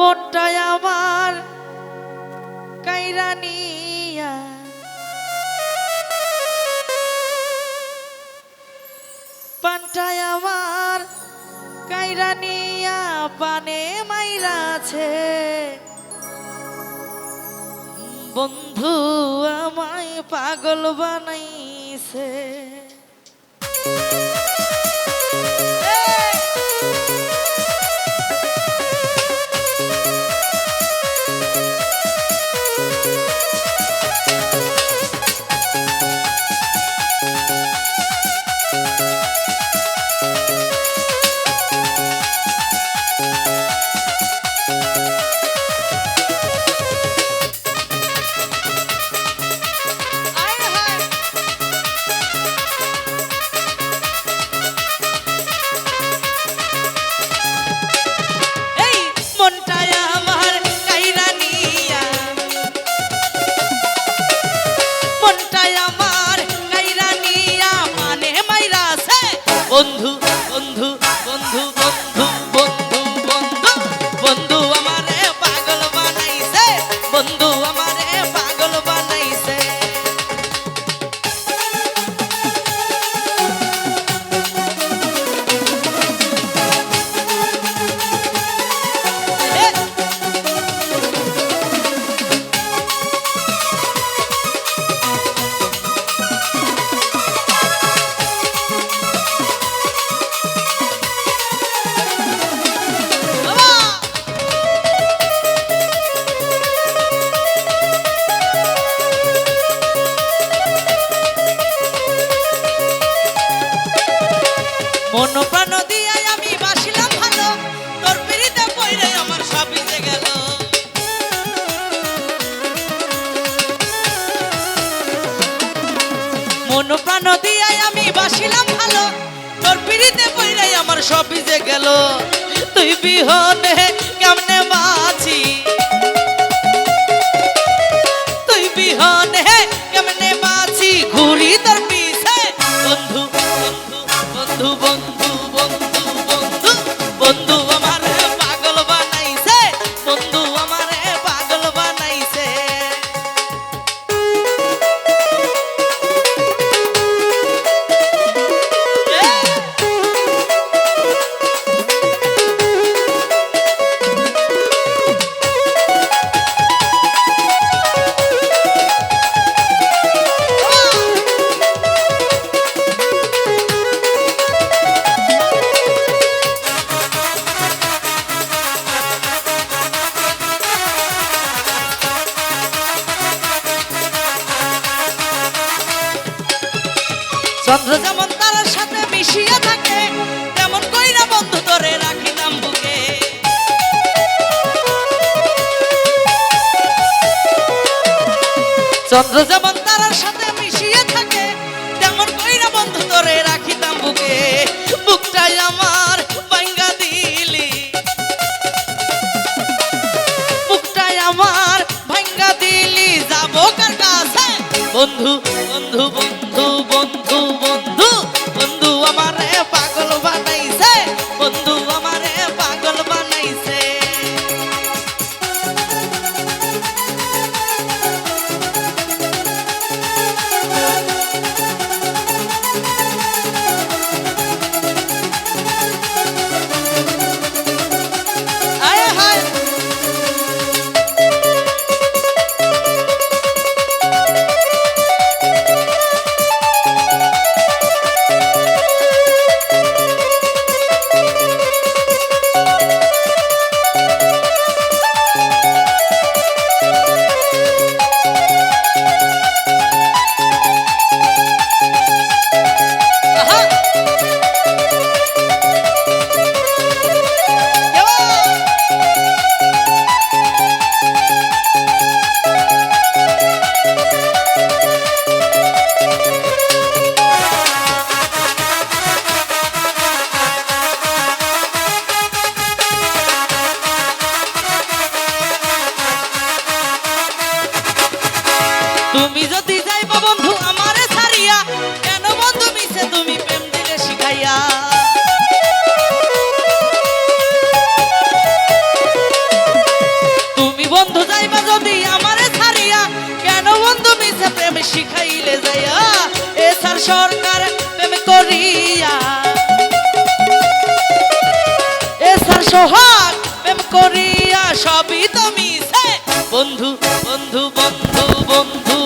মনটাই আমার কাইরানিয়া পানটাই আমার কাইরানিয়া পানে মাইরাছে বন্ধু আমায় পাগল বানাইছে। মন প্রাণ দিয়াই আমি বাসিলাম ভালো। তোর পিড়িতে পইরে আমার সব ভিজে গেল। মন প্রাণ দিয়াই আমি বাসিলাম ভালো। তোর পিড়িতে পইরে আমার সব ভিজে গেল। তুই বিহনে কেমনে বাঁচি চন্দ্র যেমন তার সাথে মিশিয়ে থাকে, তেমন কইরা বন্ধু ধরে রাখিতাম বুকে। চন্দ্র যেমন তার সাথে যদি আমারে ছাড়িয়া, কেন বন্ধু প্রেম শিখাইলে যাইয়া? এ সরকার প্রেম করিয়া। এ সার সোহাগ প্রেম করিয়া, সবই তো মিছে বন্ধু বন্ধু বন্ধু বন্ধু।